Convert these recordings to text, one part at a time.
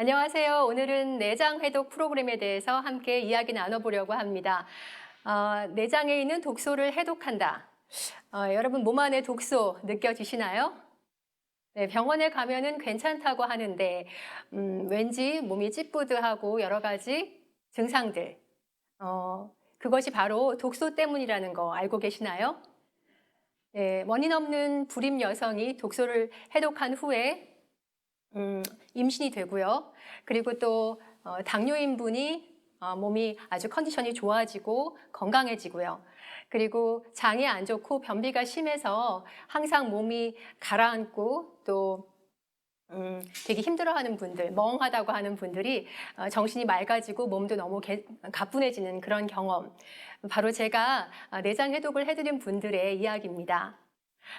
안녕하세요. 오늘은 내장 해독 프로그램에 대해서 함께 이야기 나눠보려고 합니다. 어, 내장에 있는 독소를 해독한다. 어, 여러분 몸 안에 독소 느껴지시나요? 네, 병원에 가면은 괜찮다고 하는데 음, 왠지 몸이 찌뿌드하고 여러 가지 증상들. 어, 그것이 바로 독소 때문이라는 거 알고 계시나요? 네, 원인 없는 불임 여성이 독소를 해독한 후에 음, 임신이 되고요. 그리고 또 어, 당뇨인 분이 어, 몸이 아주 컨디션이 좋아지고 건강해지고요. 그리고 장이 안 좋고 변비가 심해서 항상 몸이 가라앉고 또 음, 되게 힘들어하는 분들, 멍하다고 하는 분들이 어, 정신이 맑아지고 몸도 너무 개- 가뿐해지는 그런 경험. 바로 제가 어, 내장 해독을 해드린 분들의 이야기입니다.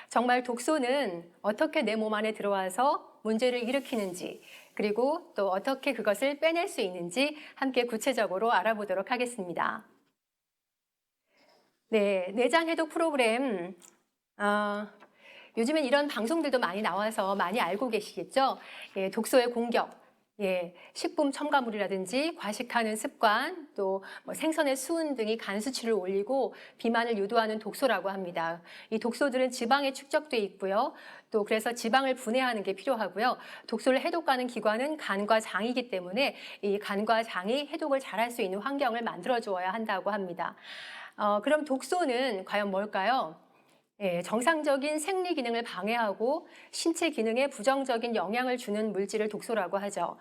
정말 독소는 어떻게 내 몸 안에 들어와서 문제를 일으키는지, 그리고 또 어떻게 그것을 빼낼 수 있는지 함께 구체적으로 알아보도록 하겠습니다. 네, 내장 해독 프로그램. 어, 요즘엔 이런 방송들도 많이 나와서 많이 알고 계시겠죠? 예, 독소의 공격, 예, 식품 첨가물이라든지 과식하는 습관, 또 뭐 생선의 수은 등이 간 수치를 올리고 비만을 유도하는 독소라고 합니다. 이 독소들은 지방에 축적돼 있고요. 또 그래서 지방을 분해하는 게 필요하고요. 독소를 해독하는 기관은 간과 장이기 때문에 이 간과 장이 해독을 잘할 수 있는 환경을 만들어 주어야 한다고 합니다. 어, 그럼 독소는 과연 뭘까요? 예, 정상적인 생리 기능을 방해하고 신체 기능에 부정적인 영향을 주는 물질을 독소라고 하죠.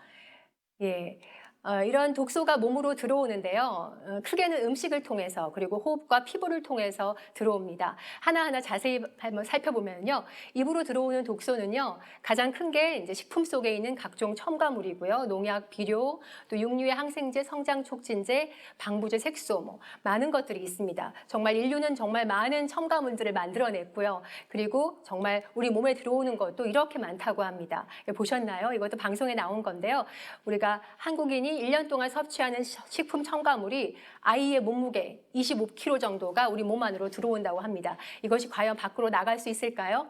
예, 어, 이런 독소가 몸으로 들어오는데요. 어, 크게는 음식을 통해서 그리고 호흡과 피부를 통해서 들어옵니다. 하나하나 자세히 한번 살펴보면요. 입으로 들어오는 독소는요. 가장 큰 게 이제 식품 속에 있는 각종 첨가물이고요. 농약, 비료, 또 육류의 항생제, 성장 촉진제, 방부제, 색소 뭐 많은 것들이 있습니다. 정말 인류는 정말 많은 첨가물들을 만들어냈고요. 그리고 정말 우리 몸에 들어오는 것도 이렇게 많다고 합니다. 보셨나요? 이것도 방송에 나온 건데요. 우리가 한국인이 1년 동안 섭취하는 시- 식품 첨가물이 아이의 몸무게 25kg 정도가 우리 몸 안으로 들어온다고 합니다. 이것이 과연 밖으로 나갈 수 있을까요?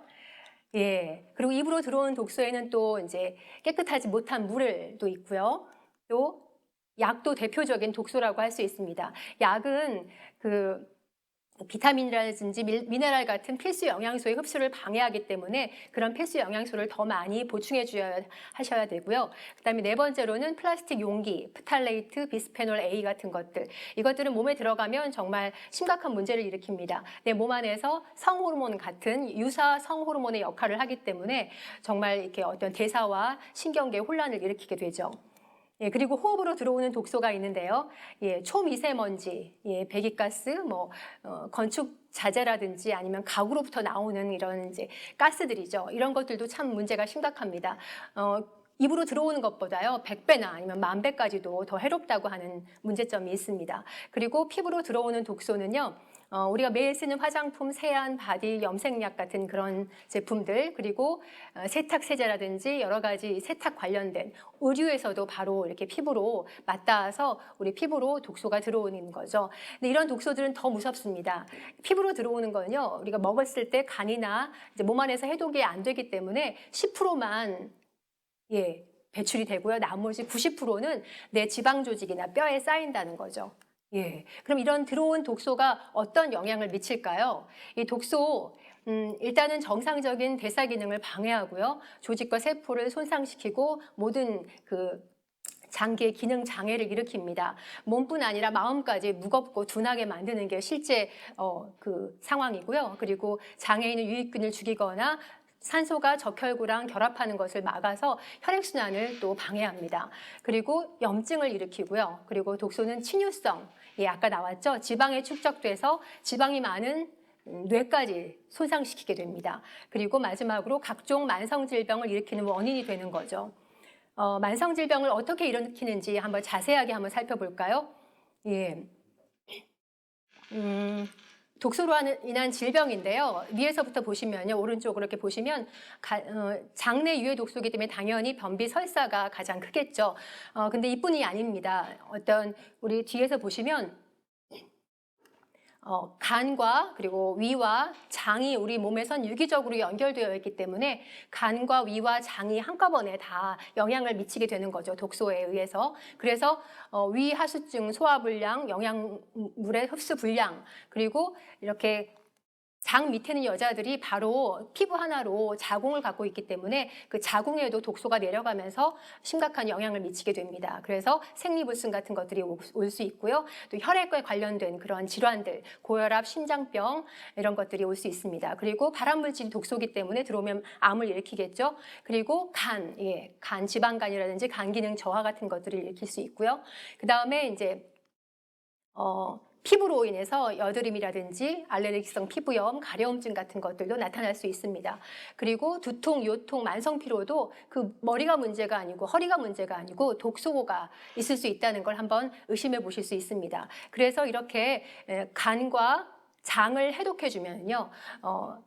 예. 그리고 입으로 들어오는 독소에는 또 이제 깨끗하지 못한 물도 있고요. 또 약도 대표적인 독소라고 할 수 있습니다. 약은 그 비타민이라든지 밀- 미네랄 같은 필수 영양소의 흡수를 방해하기 때문에 그런 필수 영양소를 더 많이 보충해 주셔야 하셔야 되고요. 그다음에 네 번째로는 플라스틱 용기, 프탈레이트, 비스페놀 A 같은 것들. 이것들은 몸에 들어가면 정말 심각한 문제를 일으킵니다. 내 몸 안에서 성호르몬 같은 유사 성호르몬의 역할을 하기 때문에 정말 이렇게 어떤 대사와 신경계 혼란을 일으키게 되죠. 예, 그리고 호흡으로 들어오는 독소가 있는데요. 예, 초미세먼지, 예, 배기가스, 뭐 어, 건축 자재라든지 아니면 가구로부터 나오는 이런 이제 가스들이죠. 이런 것들도 참 문제가 심각합니다. 어, 입으로 들어오는 것보다요, 100배나 아니면 만 배까지도 더 해롭다고 하는 문제점이 있습니다. 그리고 피부로 들어오는 독소는요, 어, 우리가 매일 쓰는 화장품, 세안, 바디, 염색약 같은 그런 제품들, 그리고 어, 세탁 세제라든지 여러 가지 세탁 관련된 의류에서도 바로 이렇게 피부로 맞닿아서 우리 피부로 독소가 들어오는 거죠. 근데 이런 독소들은 더 무섭습니다. 피부로 들어오는 거는요, 우리가 먹었을 때 간이나 이제 몸 안에서 해독이 안 되기 때문에 10%만 예, 배출이 되고요. 나머지 90%는 내 지방 조직이나 뼈에 쌓인다는 거죠. 예. 그럼 이런 들어온 독소가 어떤 영향을 미칠까요? 이 독소, 음, 일단은 정상적인 대사 기능을 방해하고요. 조직과 세포를 손상시키고 모든 그 장기의 기능 장애를 일으킵니다. 몸뿐 아니라 마음까지 무겁고 둔하게 만드는 게 실제 어, 그 상황이고요. 그리고 장애인의 유익균을 죽이거나 산소가 적혈구랑 결합하는 것을 막아서 혈액순환을 또 방해합니다. 그리고 염증을 일으키고요. 그리고 독소는 침유성, 예, 아까 나왔죠. 지방에 축적돼서 지방이 많은 음, 뇌까지 손상시키게 됩니다. 그리고 마지막으로 각종 만성 질병을 일으키는 원인이 되는 거죠. 어, 만성 질병을 어떻게 일으키는지 한번 자세하게 한번 살펴볼까요? 예. 음, 독소로 인한 질병인데요. 위에서부터 보시면요. 오른쪽으로 이렇게 보시면 가- 어, 장내 유해 독소이기 때문에 당연히 변비 설사가 가장 크겠죠. 어, 근데 이뿐이 아닙니다. 어떤 우리 뒤에서 보시면 어, 간과 그리고 위와 장이 우리 몸에선 유기적으로 연결되어 있기 때문에 간과 위와 장이 한꺼번에 다 영향을 미치게 되는 거죠. 독소에 의해서. 그래서 어, 위 하수증, 소화불량, 영양물의 흡수 불량, 그리고 이렇게 장 밑에 있는 여자들이 바로 피부 하나로 자궁을 갖고 있기 때문에 그 자궁에도 독소가 내려가면서 심각한 영향을 미치게 됩니다. 그래서 생리불순 같은 것들이 올 수 있고요. 또 혈액과 관련된 그런 질환들, 고혈압, 심장병 이런 것들이 올 수 있습니다. 그리고 발암물질이 독소기 때문에 들어오면 암을 일으키겠죠. 그리고 간, 예, 간 지방간이라든지 간 기능 저하 같은 것들을 일으킬 수 있고요. 그 다음에 이제 어, 피부로 인해서 여드름이라든지 알레르기성 피부염, 가려움증 같은 것들도 나타날 수 있습니다. 그리고 두통, 요통, 만성 피로도 그 머리가 문제가 아니고 허리가 문제가 아니고 독소가 있을 수 있다는 걸 한번 의심해 보실 수 있습니다. 그래서 이렇게 에, 간과 장을 해독해 주면요. 어,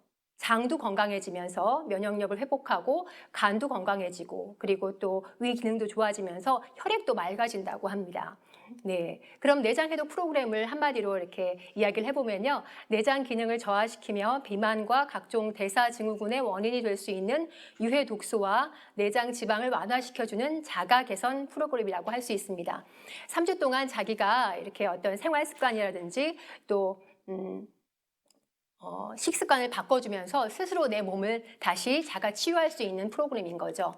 장도 건강해지면서 면역력을 회복하고 간도 건강해지고 그리고 또 위 기능도 좋아지면서 혈액도 맑아진다고 합니다. 네. 그럼 내장 해독 프로그램을 한마디로 이렇게 이야기를 해보면요. 내장 기능을 저하시키며 비만과 각종 대사 증후군의 원인이 될 수 있는 유해 독소와 내장 지방을 완화시켜주는 자가 개선 프로그램이라고 할 수 있습니다. 3주 동안 자기가 이렇게 어떤 생활 습관이라든지 또, 음, 어, 식습관을 바꿔주면서 스스로 내 몸을 다시 자가 치유할 수 있는 프로그램인 거죠.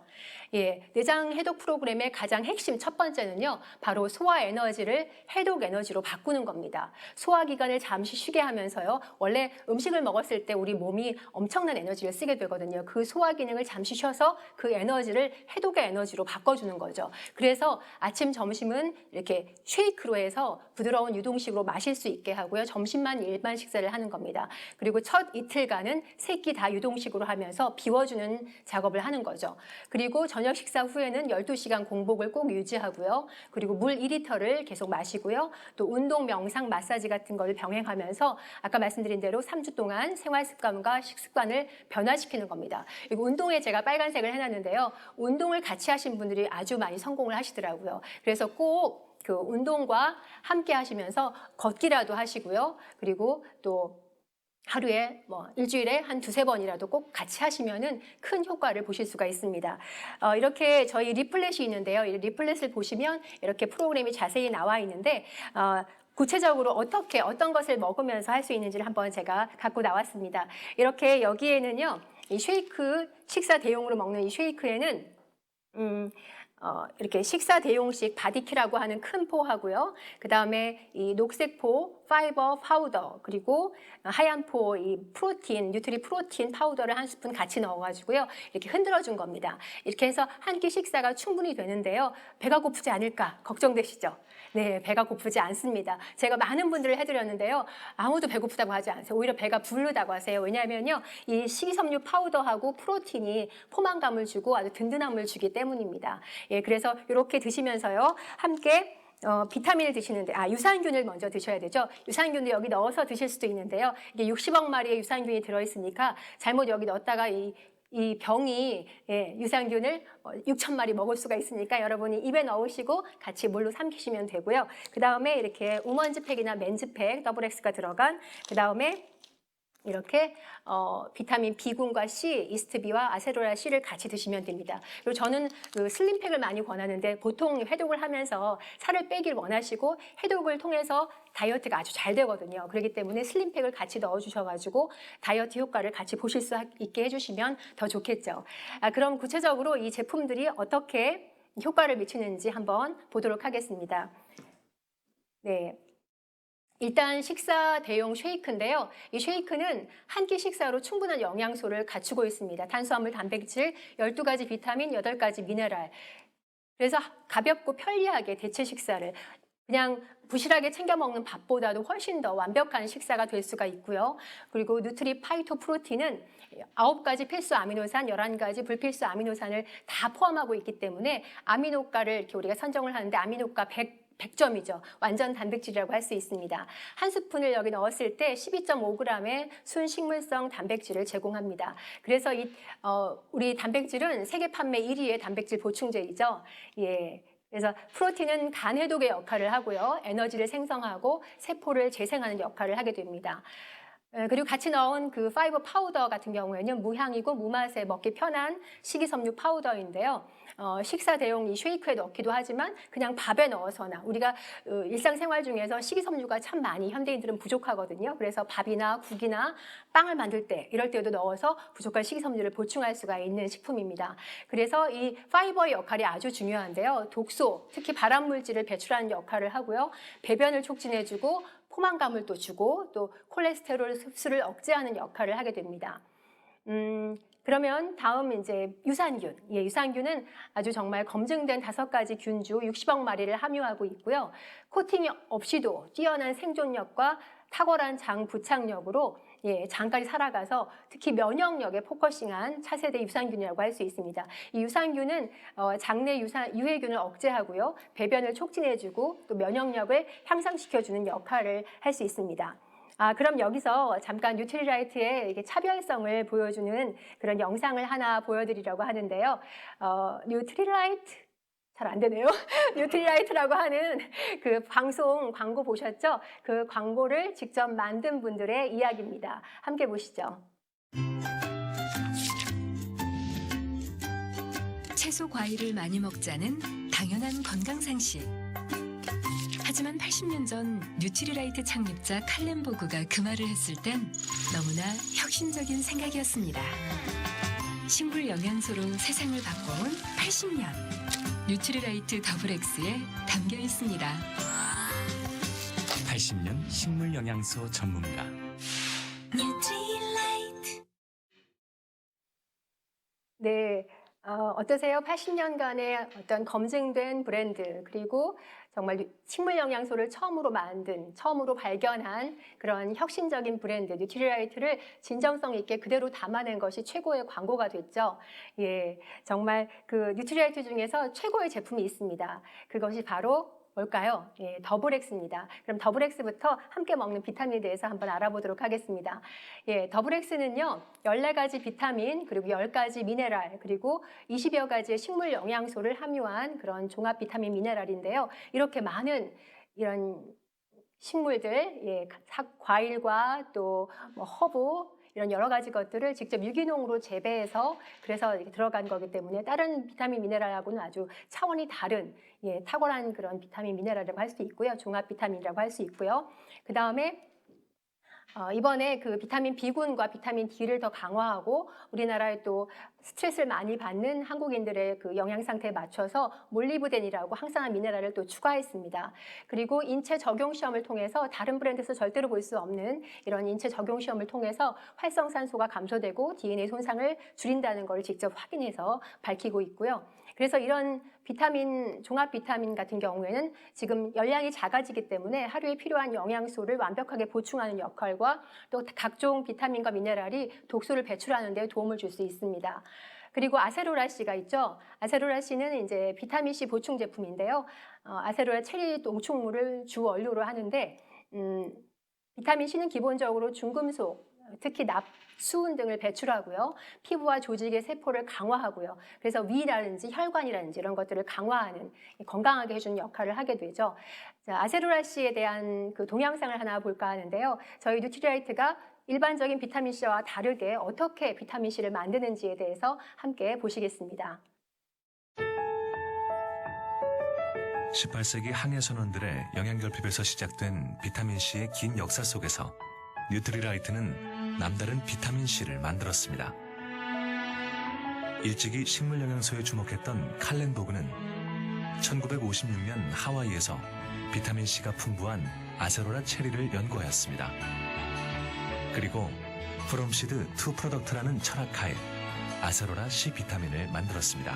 예, 내장 해독 프로그램의 가장 핵심 첫 번째는요, 바로 소화 에너지를 해독 에너지로 바꾸는 겁니다. 소화 기관을 잠시 쉬게 하면서요, 원래 음식을 먹었을 때 우리 몸이 엄청난 에너지를 쓰게 되거든요. 그 소화 기능을 잠시 쉬어서 그 에너지를 해독의 에너지로 바꿔주는 거죠. 그래서 아침, 점심은 이렇게 쉐이크로 해서 부드러운 유동식으로 마실 수 있게 하고요. 점심만 일반 식사를 하는 겁니다. 그리고 첫 이틀간은 세끼 다 유동식으로 하면서 비워주는 작업을 하는 거죠. 그리고 저녁 식사 후에는 12시간 공복을 꼭 유지하고요. 그리고 물 2리터를 계속 마시고요. 또 운동, 명상, 마사지 같은 걸 병행하면서 아까 말씀드린 대로 3주 동안 생활 습관과 식습관을 변화시키는 겁니다. 그리고 운동에 제가 빨간색을 해놨는데요. 운동을 같이 하신 분들이 아주 많이 성공을 하시더라고요. 그래서 꼭그 운동과 함께 하시면서 걷기라도 하시고요. 그리고 또 하루에 뭐 일주일에 한 두세 번이라도 꼭 같이 하시면은 큰 효과를 보실 수가 있습니다. 어, 이렇게 저희 리플렛이 있는데요. 이 리플렛을 보시면 이렇게 프로그램이 자세히 나와 있는데 어, 구체적으로 어떻게 어떤 것을 먹으면서 할 수 있는지를 한번 제가 갖고 나왔습니다. 이렇게 여기에는요. 이 쉐이크 식사 대용으로 먹는 이 쉐이크에는 음, 어, 이렇게 식사 대용식 바디키라고 하는 큰 포하고요. 그 다음에 이 녹색 포, 파이버 파우더, 그리고 하얀 포, 이 프로틴, 뉴트리 프로틴 파우더를 한 스푼 같이 넣어가지고요. 이렇게 흔들어 준 겁니다. 이렇게 해서 한 끼 식사가 충분히 되는데요. 배가 고프지 않을까 걱정되시죠? 네, 배가 고프지 않습니다. 제가 많은 분들을 해드렸는데요. 아무도 배고프다고 하지 않으세요. 오히려 배가 부르다고 하세요. 왜냐하면요. 이 식이섬유 파우더하고 프로틴이 포만감을 주고 아주 든든함을 주기 때문입니다. 예, 그래서 이렇게 드시면서요. 함께 어, 비타민을 드시는데, 아, 유산균을 먼저 드셔야 되죠. 유산균도 여기 넣어서 드실 수도 있는데요. 이게 60억 마리의 유산균이 들어 있으니까 잘못 여기 넣었다가 이, 이 병이 예, 유산균을 6천 마리 먹을 수가 있으니까 여러분이 입에 넣으시고 같이 물로 삼키시면 되고요. 그 다음에 이렇게 우먼즈 팩이나 맨즈 팩 더블 X가 들어간 그 다음에 이렇게 어, 비타민 B군과 C, 이스트비와 아세로라 C를 같이 드시면 됩니다. 그리고 저는 그 슬림팩을 많이 권하는데 보통 해독을 하면서 살을 빼길 원하시고 해독을 통해서 다이어트가 아주 잘 되거든요. 그렇기 때문에 슬림팩을 같이 넣어주셔가지고 다이어트 효과를 같이 보실 수 있게 해주시면 더 좋겠죠. 아, 그럼 구체적으로 이 제품들이 어떻게 효과를 미치는지 한번 보도록 하겠습니다. 네. 일단 식사 대용 쉐이크인데요. 이 쉐이크는 한 끼 식사로 충분한 영양소를 갖추고 있습니다. 탄수화물, 단백질, 12가지 비타민, 8가지 미네랄. 그래서 가볍고 편리하게 대체 식사를 그냥 부실하게 챙겨 먹는 밥보다도 훨씬 더 완벽한 식사가 될 수가 있고요. 그리고 누트리 파이토 프로틴은 9가지 필수 아미노산, 11가지 불필수 아미노산을 다 포함하고 있기 때문에 아미노가를 이렇게 우리가 선정을 하는데 아미노가 100 100점이죠. 완전 단백질이라고 할 수 있습니다. 한 스푼을 여기 넣었을 때 12.5g의 순식물성 단백질을 제공합니다. 그래서 이, 어, 우리 단백질은 세계 판매 1위의 단백질 보충제이죠. 예. 그래서 프로틴은 간 해독의 역할을 하고요. 에너지를 생성하고 세포를 재생하는 역할을 하게 됩니다. 에, 그리고 같이 넣은 그 파이버 파우더 같은 경우에는 무향이고 무맛에 먹기 편한 식이섬유 파우더인데요. 어, 식사 대용 이 쉐이크에 넣기도 하지만 그냥 밥에 넣어서나 우리가 어, 일상생활 중에서 식이섬유가 참 많이 현대인들은 부족하거든요. 그래서 밥이나 국이나 빵을 만들 때 이럴 때도 넣어서 부족한 식이섬유를 보충할 수가 있는 식품입니다. 그래서 이 파이버의 역할이 아주 중요한데요. 독소, 특히 발암 물질을 배출하는 역할을 하고요. 배변을 촉진해주고 포만감을 또 주고 또 콜레스테롤 흡수를 억제하는 역할을 하게 됩니다. 음, 그러면 다음 이제 유산균. 예, 유산균은 아주 정말 검증된 다섯 가지 균주 60억 마리를 함유하고 있고요. 코팅 없이도 뛰어난 생존력과 탁월한 장 부착력으로 예, 장까지 살아가서 특히 면역력에 포커싱한 차세대 유산균이라고 할 수 있습니다. 이 유산균은 어, 장내 유산, 유해균을 억제하고요, 배변을 촉진해주고 또 면역력을 향상시켜주는 역할을 할 수 있습니다. 아, 그럼 여기서 잠깐 뉴트리라이트의 이게 차별성을 보여주는 그런 영상을 하나 보여드리려고 하는데요. 어, 뉴트리라이트 잘 안 되네요. 뉴트리라이트라고 하는 그 방송 광고 보셨죠? 그 광고를 직접 만든 분들의 이야기입니다. 함께 보시죠. 채소 과일을 많이 먹자는 당연한 건강 상식. 하지만 80년 전 뉴트리라이트 창립자 칼렌보그가 그 말을 했을 땐 너무나 혁신적인 생각이었습니다. 식물 영양소로 세상을 바꿔온 80년. 뉴트리라이트 더블 X에 담겨 있습니다. 80년 식물 영양소 전문가 뉴트리라이트. 네. 어, 어떠세요? 80년간의 어떤 검증된 브랜드, 그리고 정말 식물 영양소를 처음으로 만든, 처음으로 발견한 그런 혁신적인 브랜드, 뉴트리라이트를 진정성 있게 그대로 담아낸 것이 최고의 광고가 됐죠. 예. 정말 그 뉴트리라이트 중에서 최고의 제품이 있습니다. 그것이 바로 뭘까요? 예, 더블엑스입니다. 그럼 더블엑스부터 함께 먹는 비타민에 대해서 한번 알아보도록 하겠습니다. 예, 더블엑스는요, 14가지 비타민, 그리고 10가지 미네랄, 그리고 20여 가지의 식물 영양소를 함유한 그런 종합 비타민 미네랄인데요. 이렇게 많은 이런 식물들, 예, 사- 과일과 또 뭐 허브, 이런 여러 가지 것들을 직접 유기농으로 재배해서 그래서 들어간 거기 때문에 다른 비타민 미네랄하고는 아주 차원이 다른 예, 탁월한 그런 비타민 미네랄이라고 할수 있고요. 종합 비타민이라고 할 수 있고요. 그 다음에 어, 이번에 그 비타민 B군과 비타민 D를 더 강화하고 우리나라에 또 스트레스를 많이 받는 한국인들의 그 영양 상태에 맞춰서 몰리브덴이라고 항산화 미네랄을 또 추가했습니다. 그리고 인체 적용 시험을 통해서 다른 브랜드에서 절대로 볼 수 없는 이런 인체 적용 시험을 통해서 활성산소가 감소되고 DNA 손상을 줄인다는 걸 직접 확인해서 밝히고 있고요. 그래서 이런 비타민, 종합 비타민 같은 경우에는 지금 열량이 작아지기 때문에 하루에 필요한 영양소를 완벽하게 보충하는 역할과 또 각종 비타민과 미네랄이 독소를 배출하는 데 도움을 줄 수 있습니다. 그리고 아세로라 씨가 있죠. 아세로라 씨는 이제 비타민 C 보충 제품인데요. 어, 아세로라 체리 농축물을 주 원료로 하는데 음, 비타민 C는 기본적으로 중금속, 특히 납, 수은 등을 배출하고요. 피부와 조직의 세포를 강화하고요. 그래서 위라든지 혈관이라든지 이런 것들을 강화하는 건강하게 해주는 역할을 하게 되죠. 자, 아세로라 씨에 대한 그 동영상을 하나 볼까 하는데요. 저희 뉴트리라이트가 일반적인 비타민 C와 다르게 어떻게 비타민 C를 만드는지에 대해서 함께 보시겠습니다. 18세기 항해 선원들의 영양 결핍에서 시작된 비타민 C의 긴 역사 속에서 뉴트리라이트는 남다른 비타민 C를 만들었습니다. 일찍이 식물 영양소에 주목했던 칼렌보그는 1956년 하와이에서 비타민 C가 풍부한 아세로라 체리를 연구하였습니다. 그리고 프롬시드 투 프로덕트라는 철학하에 아세로라 C 비타민을 만들었습니다.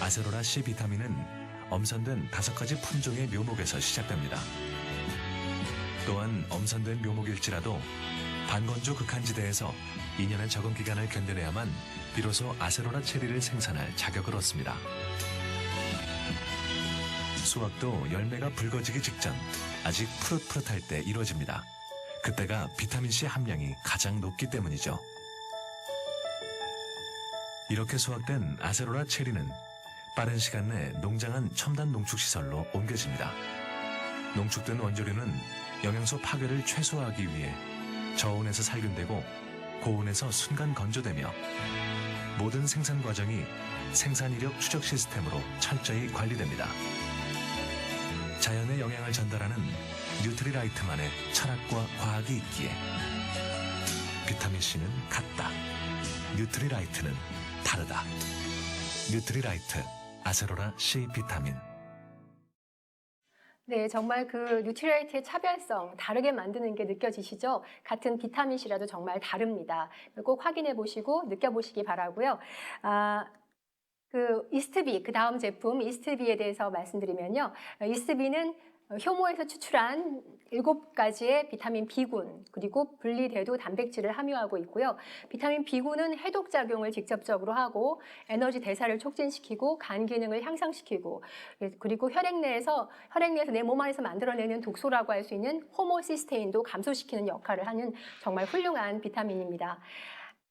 아세로라 C 비타민은 엄선된 다섯 가지 품종의 묘목에서 시작됩니다. 또한 엄선된 묘목일지라도 반건조 극한지대에서 2년의 적응 기간을 견뎌내야만 비로소 아세로라 체리를 생산할 자격을 얻습니다. 수확도 열매가 붉어지기 직전 아직 푸릇푸릇할 때 이루어집니다. 그때가 비타민 C 함량이 가장 높기 때문이죠. 이렇게 수확된 아세로라 체리는 빠른 시간 내 농장한 첨단 농축시설로 옮겨집니다. 농축된 원조류는 영양소 파괴를 최소화하기 위해 저온에서 살균되고 고온에서 순간 건조되며 모든 생산 과정이 생산 이력 추적 시스템으로 철저히 관리됩니다. 자연의 영양을 전달하는 뉴트리라이트만의 철학과 과학이 있기에 비타민 C는 같다. 뉴트리라이트는 다르다. 뉴트리라이트 아세로라 C 비타민 네, 정말 그 뉴트리라이트의 차별성 다르게 만드는 게 느껴지시죠? 같은 비타민C라도 정말 다릅니다. 꼭 확인해 보시고 느껴보시기 바라고요. 아, 그 이스트비, 그 다음 제품 이스트비에 대해서 말씀드리면요. 이스트비는 효모에서 추출한 일곱 가지의 비타민 B군 그리고 분리대도 단백질을 함유하고 있고요. 비타민 B군은 해독 작용을 직접적으로 하고 에너지 대사를 촉진시키고 간 기능을 향상시키고 그리고 혈액 내에서 혈액 내에서 내 몸 안에서 만들어내는 독소라고 할 수 있는 호모시스테인도 감소시키는 역할을 하는 정말 훌륭한 비타민입니다.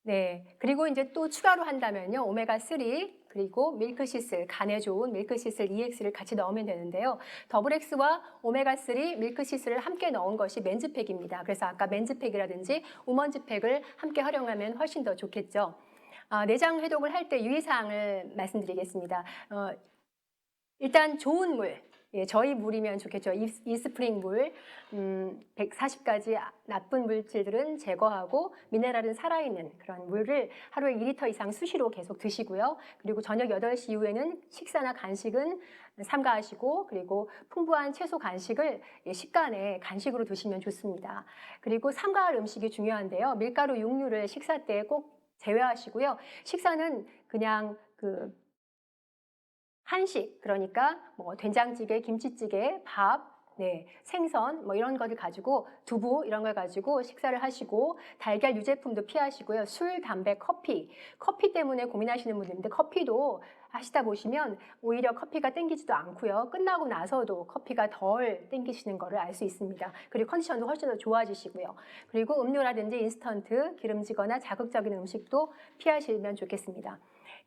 네. 그리고 이제 또 추가로 한다면요. 오메가3 그리고 밀크시슬, 간에 좋은 밀크시슬 EX를 같이 넣으면 되는데요. 더블엑스와 오메가3 밀크시슬을 함께 넣은 것이 맨즈팩입니다. 그래서 아까 맨즈팩이라든지 우먼즈팩을 함께 활용하면 훨씬 더 좋겠죠. 아, 내장 해독을 할 때 유의사항을 말씀드리겠습니다. 어, 일단 좋은 물, 예, 저희 물이면 좋겠죠. 이, 이스프링 물, 음, 140가지 나쁜 물질들은 제거하고 미네랄은 살아있는 그런 물을 하루에 2리터 이상 수시로 계속 드시고요. 그리고 저녁 8시 이후에는 식사나 간식은 삼가하시고 그리고 풍부한 채소 간식을 예, 식간에 간식으로 드시면 좋습니다. 그리고 삼가할 음식이 중요한데요. 밀가루, 육류를 식사 때 꼭 제외하시고요. 식사는 그냥 그 한식 그러니까 뭐 된장찌개, 김치찌개, 밥, 네, 생선 뭐 이런 것을 가지고 두부 이런 걸 가지고 식사를 하시고 달걀 유제품도 피하시고요. 술, 담배, 커피. 커피 때문에 고민하시는 분들인데 커피도 하시다 보시면 오히려 커피가 땡기지도 않고요. 끝나고 나서도 커피가 덜 땡기시는 거를 알 수 있습니다. 그리고 컨디션도 훨씬 더 좋아지시고요. 그리고 음료라든지 인스턴트, 기름지거나 자극적인 음식도 피하시면 좋겠습니다.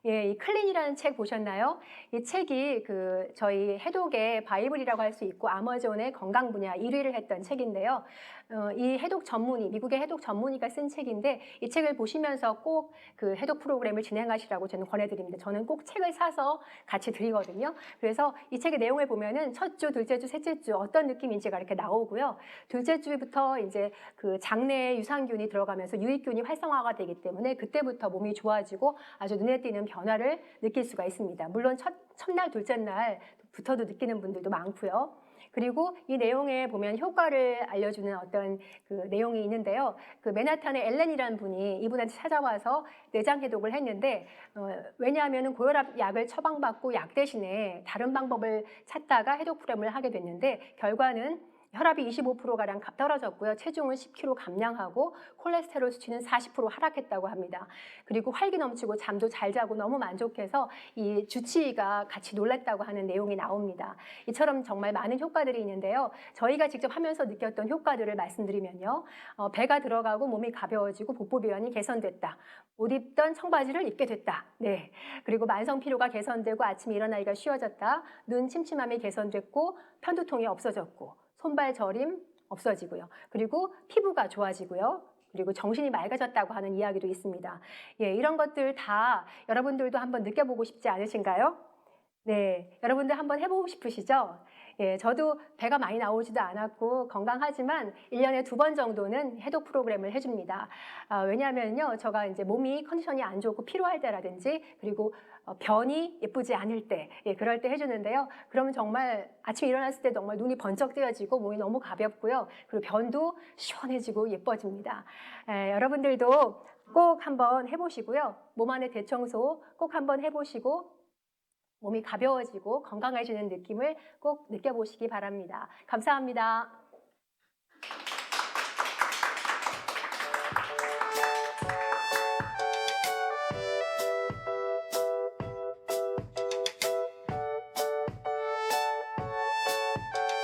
예, 이 클린이라는 책 보셨나요? 이 책이 그 저희 해독의 바이블이라고 할 수 있고 아마존의 건강 분야 1위를 했던 책인데요. 어, 이 해독 전문의, 미국의 해독 전문의가 쓴 책인데 이 책을 보시면서 꼭 그 해독 프로그램을 진행하시라고 저는 권해드립니다. 저는 꼭 책을 사서 같이 드리거든요. 그래서 이 책의 내용을 보면은 첫 주, 둘째 주, 셋째 주 어떤 느낌인지가 이렇게 나오고요. 둘째 주부터 이제 그 장내에 유산균이 들어가면서 유익균이 활성화가 되기 때문에 그때부터 몸이 좋아지고 아주 눈에 띄는 변 화를 느낄 수가 있습니다. 물론 첫, 첫날, 둘째 날부터도 느끼는 분들도 많고요. 그리고 이 내용에 보면 효과를 알려주는 어떤 그 내용이 있는데요. 그 맨하탄의 엘렌이라는 분이 이분한테 찾아와서 내장 해독을 했는데 어, 왜냐하면 고혈압 약을 처방받고 약 대신에 다른 방법을 찾다가 해독 프로그램을 하게 됐는데 결과는 혈압이 25%가량 떨어졌고요. 체중은 10kg 감량하고 콜레스테롤 수치는 40% 하락했다고 합니다. 그리고 활기 넘치고 잠도 잘 자고 너무 만족해서 이 주치의가 같이 놀랐다고 하는 내용이 나옵니다. 이처럼 정말 많은 효과들이 있는데요. 저희가 직접 하면서 느꼈던 효과들을 말씀드리면요. 어, 배가 들어가고 몸이 가벼워지고 복부 비원이 개선됐다. 못 입던 청바지를 입게 됐다. 네. 그리고 만성 피로가 개선되고 아침에 일어나기가 쉬워졌다. 눈 침침함이 개선됐고 편두통이 없어졌고 손발 저림 없어지고요. 그리고 피부가 좋아지고요. 그리고 정신이 맑아졌다고 하는 이야기도 있습니다. 예, 이런 것들 다 여러분들도 한번 느껴보고 싶지 않으신가요? 네, 여러분들 한번 해보고 싶으시죠? 예, 저도 배가 많이 나오지도 않았고 건강하지만 1년에 두 번 정도는 해독 프로그램을 해줍니다. 아, 왜냐하면요, 제가 이제 몸이 컨디션이 안 좋고 피로할 때라든지 그리고 어, 변이 예쁘지 않을 때, 예, 그럴 때 해주는데요. 그러면 정말 아침에 일어났을 때 정말 눈이 번쩍 뜨여지고 몸이 너무 가볍고요. 그리고 변도 시원해지고 예뻐집니다. 에, 여러분들도 꼭 한번 해보시고요. 몸 안의 대청소 꼭 한번 해보시고 몸이 가벼워지고 건강해지는 느낌을 꼭 느껴보시기 바랍니다. 감사합니다.